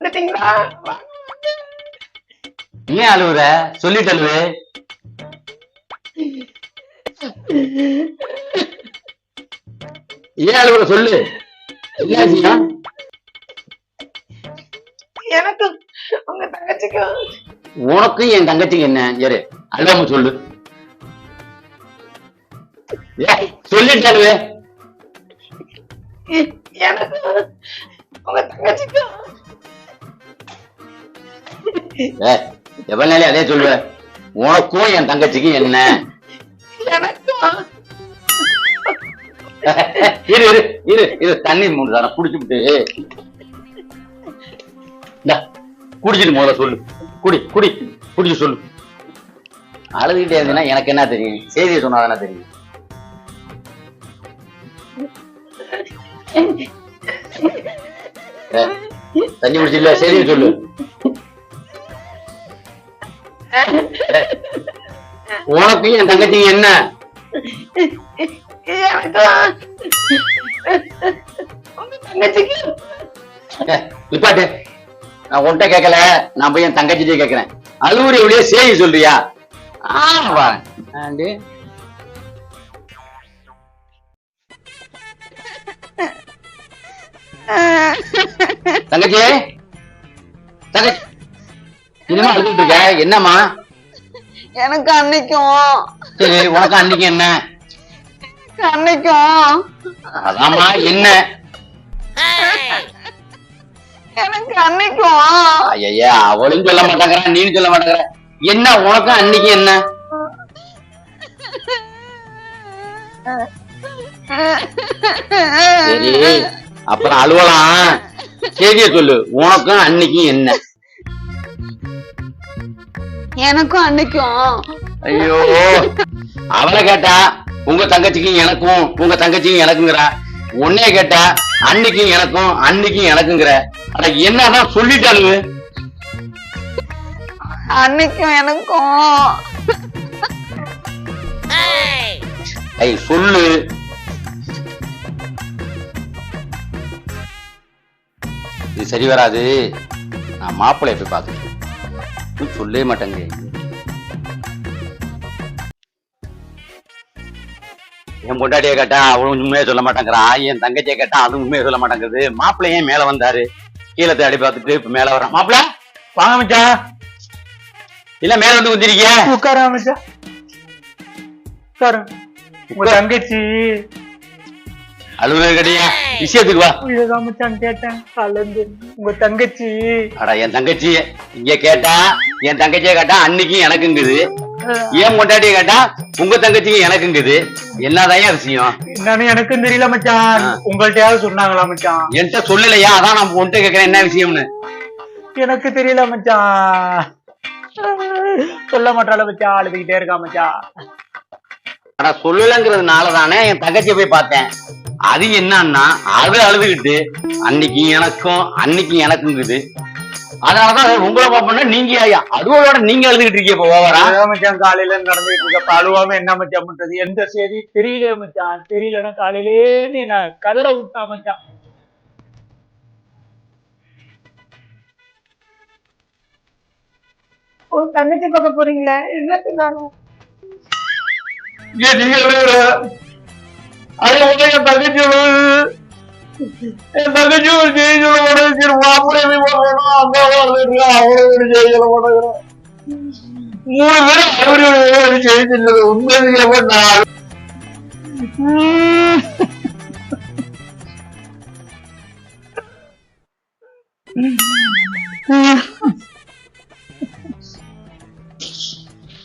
வந்துட்டீங்களா ஏன் அழுவுற? சொல்லிட்டு அழுவு. ஏன் அழுவுற? சொல்லு. என்ன விஷயம் எனக்கு உங்க தங்கச்சிக்கும். உனக்கும் என் தங்கச்சிக்கு என்ன? ஏறு அழுவாம சொல்லு. ஏய், சொல்லிட்டு அழுவு எ- எனக்கு உங்க தங்கச்சிக்கும். எவ்வளவு நாளே அதே சொல்லுவ? உனக்கும் என் தங்கச்சிக்கும் என்ன? எனக்கும். இரு இரு இரு இரு தண்ணி மூணு தானே விட்டு. இந்தா, குடிச்சிட்டு முதல்ல சொல்லு. குடி குடி குடிச்சு சொல்லு. அழுதுகிட்டே இருந்தீங்கன்னா எனக்கு என்ன தெரியும்? செய்தியை சொன்னா தானே தெரியும். தண்ணி குடிச்சில்ல செய்தியை சொல்லு. ஏய், உனக்கும் என் தங்கச்சிக்கு என்ன? ஏய், நிப்பாட்டு நான் உன்கிட்ட கேட்கல நான் போய் என் தங்கச்சிட்டே கேட்கிறேன். அழுவுரி எப்படியே செய்தி சொல்றியா? ஆண்டி. தங்கச்சி தங்கச்சி என்னமா அழுதுட்டு இருக்க? என்னம்மா? எனக்கு அன்னைக்கும். சரி உனக்கு அன்னைக்கு என்ன? அன்னைக்கும். அதாம்மா என்ன? எனக்கு அன்னைக்கும் ஐயா அவளும் சொல்ல மாட்டாங்கறா நீயும் சொல்ல மாட்டாங்கற. என்ன உனக்கும் அன்னைக்கு என்ன? சரி அப்புறம் அழுவலாம் செய்திய சொல்லு உனக்கும் அன்னைக்கும் என்ன? எனக்கும் அன்னைக்கும். ஐயோ அவளை கேட்டா உங்க தங்கச்சிக்கும் எனக்கும் உங்க தங்கச்சிக்கும் எனக்குங்கிறா. உன்னைய கேட்டா அன்னைக்கும் எனக்கும் அன்னைக்கும் எனக்குங்கிற. அட என்னதான் சொல்லிட்டாளுங்க? அன்னைக்கும் எனக்கும். சொல்லு. இது சரி வராது. நான் மாப்பிள்ளை பார்த்துட்டு நீ சொல்லவே மாட்டேங்க. என் பொண்டாட்டிய கேட்டா அவளும் உண்மையை சொல்ல மாட்டேங்கிறான் என் தங்கச்சியை கேட்டா அதுவும் உண்மையை சொல்ல மாட்டேங்குது. மாப்பிள்ளை ஏன் மேல வந்தாரு? கீழே தேடி பார்த்துட்டு இப்ப மேல வரான். மாப்பிள்ள வாங்க மச்சான். இல்ல மேல வந்து குந்திருக்கிய? உட்கார அமைச்சா. உட்காரு. உங்க தங்கச்சி. அலுவலக கடையா விஷயத்துக்கு வா. இதுதான் மச்சான் கேட்டேன். கலந்து. உங்க தங்கச்சி. அட என் தங்கச்சி. இங்க கேட்டா என் தங்கச்சியை கேட்டா அன்னைக்கும் எனக்குங்குது. ஏன் பொண்டாட்டிய கேட்டா உங்க தங்கச்சிக்கும் எனக்குங்குது. என்னதான் விஷயம் என்னன்னு எனக்கும் தெரியல மச்சான். ஆ. உங்கள்ட்டயாவது சொன்னாங்களா மச்சான்? என்கிட்ட சொல்லலையா? அதான் நான் உன்கிட்ட கேட்கறேன் என்ன விஷயம்னு. எனக்கு தெரியல மச்சான். சொல்ல மாட்டாள மச்சான். அழுதுகிட்டே இருக்கா மச்சான். ஆனா சொல்லலங்கிறதுனால தானே என் தங்கச்சியை போய் பார்த்தேன். அது என்னன்னா அது அழுதுகிட்டு அன்னைக்கு எனக்கும் அன்னைக்கு எனக்குங்குது. அதனாலதான் உங்களை பார்ப்போம்னா நீங்க அதுவோட நீங்க அழுதுகிட்டு இருக்கீங்க இப்ப ஓவரா? மச்சான் காலையில நடந்துட்டு இருக்க. அழுவாம என்ன மச்சான் பண்றது? எந்த செய்தி? தெரியல மச்சான். தெரியலன்னா காலையிலே நீ நான் கதற விட்டா மச்சான். உங்க தங்கச்சி பார்க்க போறீங்களே? நீங்க எழுதுற? அது தங்கச்சி எழுதுது. என் தங்கச்சி ஒரு செய்தி சொல்ல மாட்டேங்குது. சரி, மாப்பிள்ளை போய் பார்க்கணும். அம்மா வாழ்ந்துட்டு அவளும் ஒரு செய்தி சொல்ல மாட்டேங்கிறான். மூணு பேரும் அவரு ஒரு செய்தி சொல்லுது. உண்மை தெரியாம நான்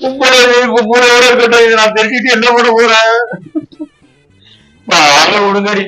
கும்பலே கும்பலே இருக்கட்டும் இதை நான் தெரிஞ்சுட்டு என்ன பண்ண போறேன் விடுங்கடி